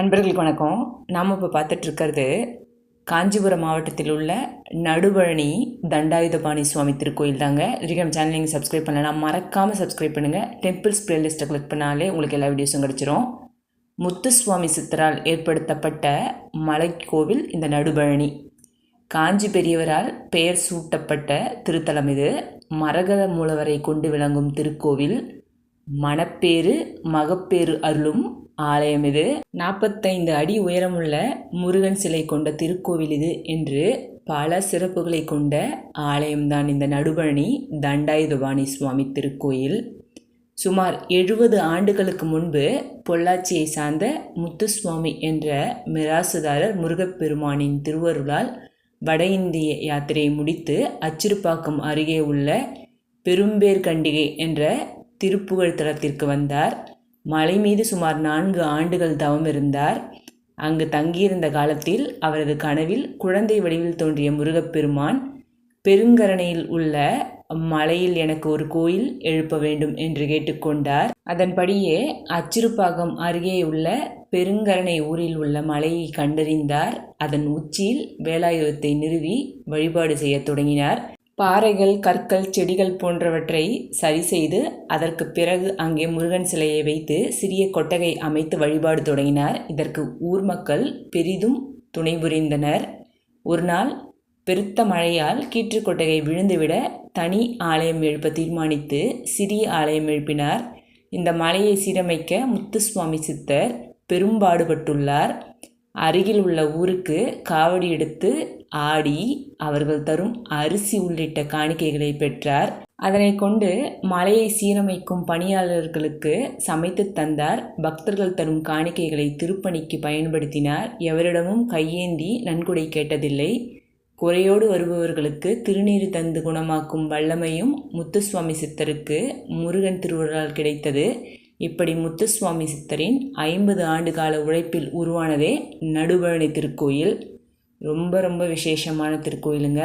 அன்பர்களுக்கு வணக்கம். நாம் இப்போ பார்த்துட்ருக்கிறது காஞ்சிபுரம் மாவட்டத்தில் உள்ள நடுவழனி தண்டாயுதபாணி சுவாமி திருக்கோயில் தாங்க. இதுக்கு நம்ம சேனல் நீங்கள் சப்ஸ்கிரைப் பண்ணலாம் மறக்காமல் சப்ஸ்கிரைப் பண்ணுங்கள் டெம்பிள்ஸ் பிளேலிஸ்ட்டை கிளிக் பண்ணாலே உங்களுக்கு எல்லா வீடியோஸும் கிடச்சிரும். முத்துசுவாமி சித்தரால் ஏற்படுத்தப்பட்ட மலைக்கோவில் இந்த நடுபழனி. காஞ்சி பெரியவரால் பெயர் சூட்டப்பட்ட திருத்தலம் இது. மரகத மூலவரை கொண்டு விளங்கும் திருக்கோவில். மணப்பேறு மகப்பேறு அருளும் ஆலயம் இது. நாற்பத்தைந்து அடி உயரமுள்ள முருகன் சிலை கொண்ட திருக்கோவில் இது என்று பல சிறப்புகளை கொண்ட ஆலயம்தான் இந்த நடுபழனி தண்டாயுதபாணி சுவாமி திருக்கோயில். சுமார் எழுபது ஆண்டுகளுக்கு முன்பு பொள்ளாச்சியை சார்ந்த முத்துசுவாமி என்ற மிராசுதாரர் முருகப்பெருமானின் திருவருளால் வட இந்திய யாத்திரையை முடித்து அச்சிறுப்பாக்கம் அருகே உள்ள பெரும்பேர்கண்டிகை என்ற திருப்புகழ் தலத்திற்கு வந்தார். மலை மீது சுமார் நான்கு ஆண்டுகள் தவம் இருந்தார். அங்கு தங்கியிருந்த காலத்தில் அவரது கனவில் குழந்தை வடிவில் தோன்றிய முருகப்பெருமான் பெருங்கரணையில் உள்ள மலையில் எனக்கு ஒரு கோயில் எழுப்ப வேண்டும் என்று கேட்டுக்கொண்டார் அதன்படியே அச்சிறுப்பாக்கம் அருகே உள்ள பெருங்கரணை ஊரில் உள்ள மலையை கண்டறிந்தார். அதன் உச்சியில் வேலாயுதத்தை நிறுவி வழிபாடு செய்யத் தொடங்கினார். பாறைகள் கற்கள் செடிகள் போன்றவற்றை சரி செய்து அதற்கு பிறகு அங்கே முருகன் சிலையை வைத்து சிறிய கொட்டகை அமைத்து வழிபாடு தொடங்கினார். இதற்கு ஊர் மக்கள் பெரிதும் துணை புரிந்தனர். ஒரு நாள் பெருத்த மழையால் கீற்று கொட்டகை விழுந்துவிட தனி ஆலயம் எழுப்ப தீர்மானித்து சிறிய ஆலயம் எழுப்பினார். இந்த மலையை சீரமைக்க முத்துசுவாமி சித்தர் பெரும்பாடுபட்டுள்ளார். அருகில் உள்ள ஊருக்கு காவடி எடுத்து ஆடி அவர்கள் தரும் அரிசி உள்ளிட்ட காணிக்கைகளை பெற்றார். அதனை கொண்டு மலையை சீரமைக்கும் பணியாளர்களுக்கு சமைத்து தந்தார். பக்தர்கள் தரும் காணிக்கைகளை திருப்பணிக்கு பயன்படுத்தினார். எவரிடமும் கையேந்தி நன்கொடை கேட்டதில்லை. குறையோடு வருபவர்களுக்கு திருநீர் தந்து குணமாக்கும் வல்லமையும் முத்துசுவாமி சித்தருக்கு முருகன் திருவுருளால் கிடைத்தது. இப்படி முத்துசுவாமி சித்தரின் ஐம்பது ஆண்டு கால உழைப்பில் உருவானதே நடுபழனி திருக்கோயில். ரொம்ப ரொம்ப விசேஷமான திருக்கோயிலுங்க.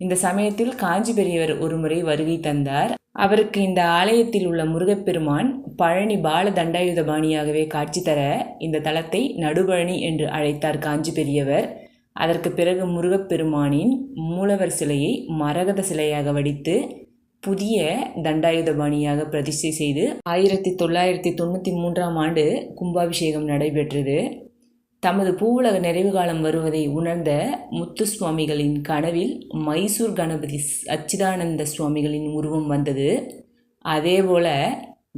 இந்த சமயத்தில் காஞ்சி பெரியவர் ஒருமுறை வருகை தந்தார். அவருக்கு இந்த ஆலயத்தில் உள்ள முருகப்பெருமான் பழனி பால தண்டாயுதபாணியாகவே காட்சி தர இந்த தலத்தை நடுபழனி என்று அழைத்தார் காஞ்சி பெரியவர். அதற்கு பிறகு முருகப்பெருமானின் மூலவர் சிலையை மரகத சிலையாக வடித்து புதிய தண்டாயுதபாணியாக பிரதிஷ்டை செய்து ஆயிரத்தி தொள்ளாயிரத்தி தொண்ணூற்றி மூன்றாம் ஆண்டு கும்பாபிஷேகம் நடைபெற்றது. தமது பூவுலக நிறைவு காலம் வருவதை உணர்ந்த முத்து சுவாமிகளின் கனவில் மைசூர் கணபதி சச்சிதானந்த சுவாமிகளின் உருவம் வந்தது. அதேபோல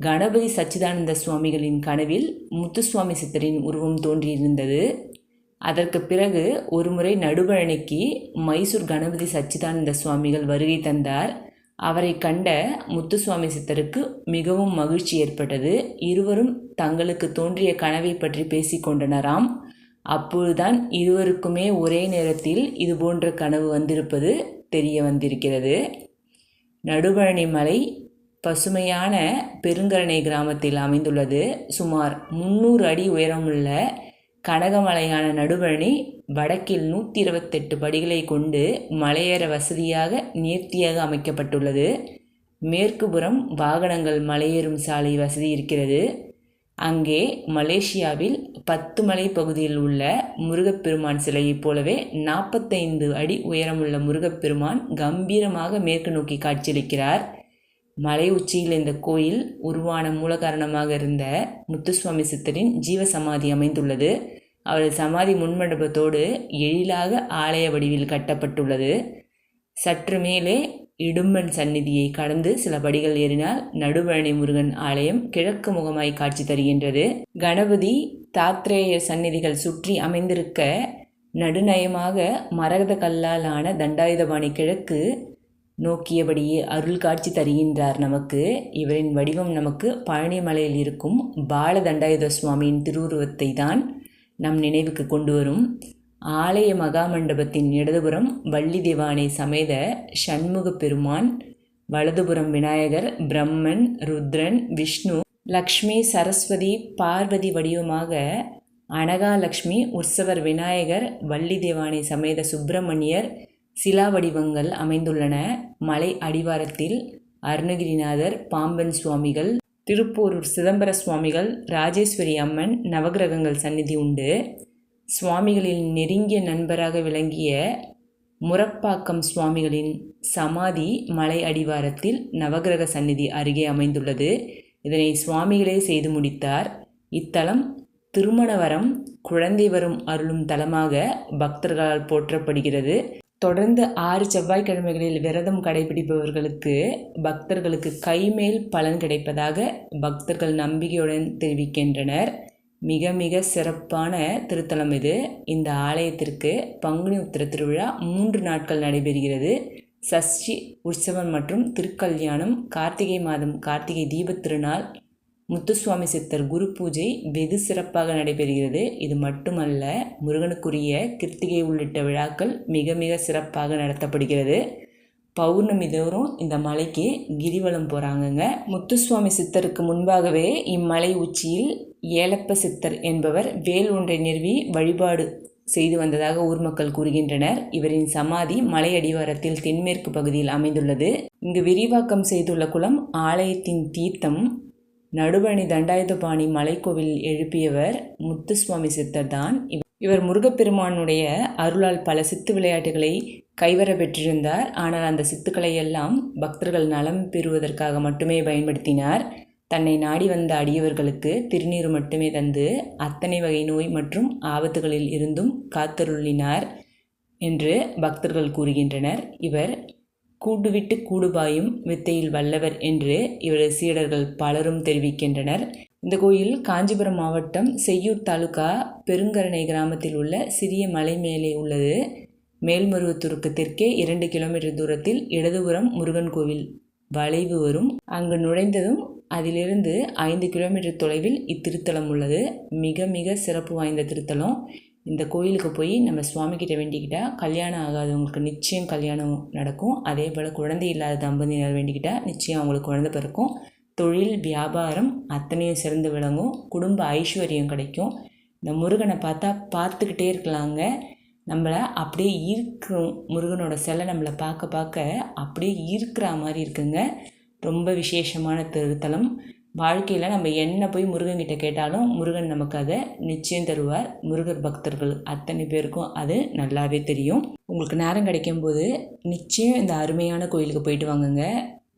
கணபதி சச்சிதானந்த சுவாமிகளின் கனவில் முத்துசுவாமி சித்தரின் உருவம் தோன்றியிருந்தது. அதற்கு பிறகு ஒருமுறை நடுபழனிக்கு மைசூர் கணபதி சச்சிதானந்த சுவாமிகள் வருகை தந்தார். அவரை கண்ட முத்துசுவாமி சித்தருக்கு மிகவும் மகிழ்ச்சி ஏற்பட்டது. இருவரும் தங்களுக்கு தோன்றிய கனவை பற்றி பேசிக்கொண்டனராம் அப்பொழுதுதான் இருவருக்குமே ஒரே நேரத்தில் இது போன்ற கனவு வந்திருப்பது தெரிய வந்திருக்கிறது. நடுபழனி மலை பசுமையான பெருங்கரணை கிராமத்தில் அமைந்துள்ளது. சுமார் முந்நூறு அடி உயரமுள்ள கனகமலையான நடுபழனி வடக்கில் நூற்றி இருபத்தெட்டு படிகளை கொண்டு மலையேற வசதியாக நேர்த்தியாக அமைக்கப்பட்டுள்ளது. மேற்கு புறம் வாகனங்கள் மலையேறும் சாலை வசதி இருக்கிறது. அங்கே மலேசியாவில் பத்து மலை பகுதியில் உள்ள முருகப்பெருமான் சிலையைப் போலவே நாற்பத்தைந்து அடி உயரமுள்ள முருகப்பெருமான் கம்பீரமாக மேற்கு நோக்கி காட்சியளிக்கிறார். மலை உச்சியில் இந்த கோயில் உருவான மூல காரணமாக இருந்த முத்துசுவாமி சித்தரின் ஜீவசமாதி அமைந்துள்ளது. அவரது சமாதி முன்மண்டபத்தோடு எழிலாக ஆலய வடிவில் கட்டப்பட்டுள்ளது. சற்று மேலே இடும்பன் சந்நிதியை கடந்து சில படிகள் ஏறினால் நடுபழனி முருகன் ஆலயம் கிழக்கு முகமாய் காட்சி தருகின்றது. கணபதி தாத்ரேய சந்நிதிகள் சுற்றி அமைந்திருக்க நடுநயமாக மரகத கல்லால் ஆன தண்டாயுதபாணி கிழக்கு நோக்கியபடியே அருள் காட்சி தருகின்றார் நமக்கு. இவரின் வடிவம் நமக்கு பழனிமலையில் இருக்கும் பால தண்டாயுத சுவாமியின் திருவுருவத்தை தான் நம் நினைவுக்கு கொண்டு வரும். ஆலய மகாமண்டபத்தின் இடதுபுறம் வள்ளி தேவானை சமேத சண்முக பெருமான் வலதுபுறம் விநாயகர் பிரம்மன் ருத்ரன் விஷ்ணு லக்ஷ்மி சரஸ்வதி பார்வதி வடிவமாக அனகாலக்ஷ்மி உற்சவர் விநாயகர் வள்ளி தேவானை சமேத சுப்பிரமணியர் சிலா வடிவங்கள் அமைந்துள்ளன. மலை அடிவாரத்தில் அருணகிரிநாதர் பாம்பன் சுவாமிகள் திருப்போரூர் சிதம்பர சுவாமிகள் ராஜேஸ்வரி அம்மன் நவகிரகங்கள் சந்நிதி உண்டு. சுவாமிகளின் நெருங்கிய நண்பராக விளங்கிய முரப்பாக்கம் சுவாமிகளின் சமாதி மலை அடிவாரத்தில் நவகிரக சந்நிதி அருகே அமைந்துள்ளது. இதனை சுவாமிகளே செய்து முடித்தார். இத்தலம் திருமணவரம் குழந்தை வரும் அருளும் தலமாக பக்தர்களால் போற்றப்படுகிறது. தொடர்ந்து ஆறு செவ்வாய்க்கிழமைகளில் விரதம் கடைபிடிப்பவர்களுக்கு பக்தர்களுக்கு கைமேல் பலன் கிடைப்பதாக பக்தர்கள் நம்பிக்கையுடன் தெரிவிக்கின்றனர். மிக மிக சிறப்பான திருத்தலம் இது. இந்த ஆலயத்திற்கு பங்குனி உத்திர திருவிழா மூன்று நாட்கள் நடைபெறுகிறது. சஷ்டி உற்சவம் மற்றும் திருக்கல்யாணம் கார்த்திகை மாதம் கார்த்திகை தீபத் திருநாள் முத்துசுவாமி சித்தர் குரு பூஜை வெகு சிறப்பாக நடைபெறுகிறது. இது மட்டுமல்ல முருகனுக்குரிய கிருத்திகை உள்ளிட்ட விழாக்கள் மிக மிக சிறப்பாக நடத்தப்படுகிறது. பௌர்ணமி தோறும் இந்த மலைக்கு கிரிவலம் போகிறாங்கங்க முத்துசுவாமி சித்தருக்கு முன்பாகவே இம்மலை உச்சியில் ஏலப்ப சித்தர் என்பவர் வேல் ஒன்றை நிறுவி வழிபாடு செய்து வந்ததாக ஊர் மக்கள் கூறுகின்றனர். இவரின் சமாதி மலை அடிவாரத்தில் தென்மேற்கு பகுதியில் அமைந்துள்ளது. இங்கு விரிவாக்கம் செய்துள்ள குளம் ஆலயத்தின் தீர்த்தம். நடுவணி தண்டாயுதபாணி மலைக்கோவில் எழுப்பியவர் முத்துசுவாமி சித்தர் தான். இவர் முருகப்பெருமானுடைய அருளால் பல சித்து விளையாட்டுகளை கைவர பெற்றிருந்தார். ஆனால் அந்த சித்துக்களை எல்லாம் பக்தர்கள் நலம் பெறுவதற்காக மட்டுமே பயன்படுத்தினார். தன்னை நாடி வந்த அடியவர்களுக்கு திருநீர் மட்டுமே தந்து அத்தனை வகை நோய் மற்றும் ஆபத்துகளில் இருந்தும் காத்தருளினார் என்று பக்தர்கள் கூறுகின்றனர். இவர் கூடுவிட்டு கூடுபாயும் வித்தையில் வல்லவர் என்று இவரது சீடர்கள் பலரும் தெரிவிக்கின்றனர். இந்த கோயில் காஞ்சிபுரம் மாவட்டம் செய்யூர் தாலுகா பெருங்கரணை கிராமத்தில் உள்ள சிறிய மலை மேலே உள்ளது. மேல்மருவத்தூருக்கு தெற்கே இரண்டு கிலோமீட்டர் தூரத்தில் இடதுபுறம் முருகன் கோவில் வளைவு வரும். அங்கு நுழைந்ததும் அதிலிருந்து ஐந்து கிலோமீட்டர் தொலைவில் இத்திருத்தலம் உள்ளது. மிக மிக சிறப்பு வாய்ந்த திருத்தலம். இந்த கோயிலுக்கு போய் நம்ம சுவாமிக்கிட்ட வேண்டிக்கிட்டால் கல்யாணம் ஆகாதவங்களுக்கு நிச்சயம் கல்யாணம் நடக்கும். அதே போல் குழந்தை இல்லாத தம்பதியினர் வேண்டிக்கிட்டால் நிச்சயம் அவங்களுக்கு குழந்தை பிறக்கும். தொழில் வியாபாரம் அத்தனையும் சிறந்து விளங்கும். குடும்ப ஐஸ்வர்யம் கிடைக்கும். இந்த முருகனை பார்த்தா பார்த்துக்கிட்டே இருக்கலாங்க. நம்மளை அப்படியே ஈர்க்கும் முருகனோட சிலை நம்மளை பார்க்க பார்க்க அப்படியே ஈர்க்கிற மாதிரி இருக்குங்க. ரொம்ப விசேஷமான திருத்தலம் வாழ்க்கையில் நம்ம என்ன போய் முருகன்கிட்ட கேட்டாலும் முருகன் நமக்கு அதை நிச்சயம் தருவார். முருகர் பக்தர்கள் அத்தனை பேருக்கும் அது நல்லாவே தெரியும். உங்களுக்கு நேரம் கிடைக்கும்போது நிச்சயம் இந்த அருமையான கோயிலுக்கு போயிட்டு வாங்குங்க.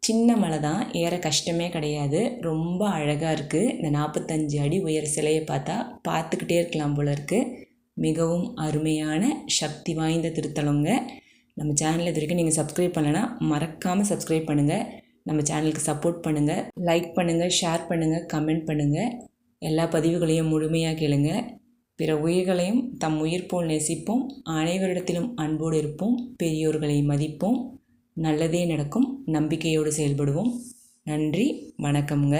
சின்ன மலை தான் ஏற கஷ்டமே கிடையாது. ரொம்ப அழகாக இருக்குது இந்த நாற்பத்தஞ்சு அடி உயர சிலையை பார்த்தா பார்த்துக்கிட்டே இருக்கலாம் போல இருக்குது மிகவும் அருமையான சக்தி வாய்ந்த திருத்தலங்க நம்ம சேனல் இது வரைக்கும் நீங்கள் சப்ஸ்கிரைப் பண்ணலைன்னா மறக்காமல் சப்ஸ்கிரைப் பண்ணுங்கள் நம்ம சேனலுக்கு சப்போர்ட் பண்ணுங்கள் லைக் பண்ணுங்கள் ஷேர் பண்ணுங்கள் கமெண்ட் பண்ணுங்கள் எல்லா பதிவுகளையும் முழுமையாக கேளுங்க. பிற உயிர்களையும் தம் உயிர் போல் நேசிப்போம். அனைவரிடத்திலும் அன்போடு இருப்போம். பெரியோர்களை மதிப்போம். நல்லதே நடக்கும். நம்பிக்கையோடு செயல்படுவோம். நன்றி வணக்கம்ங்க.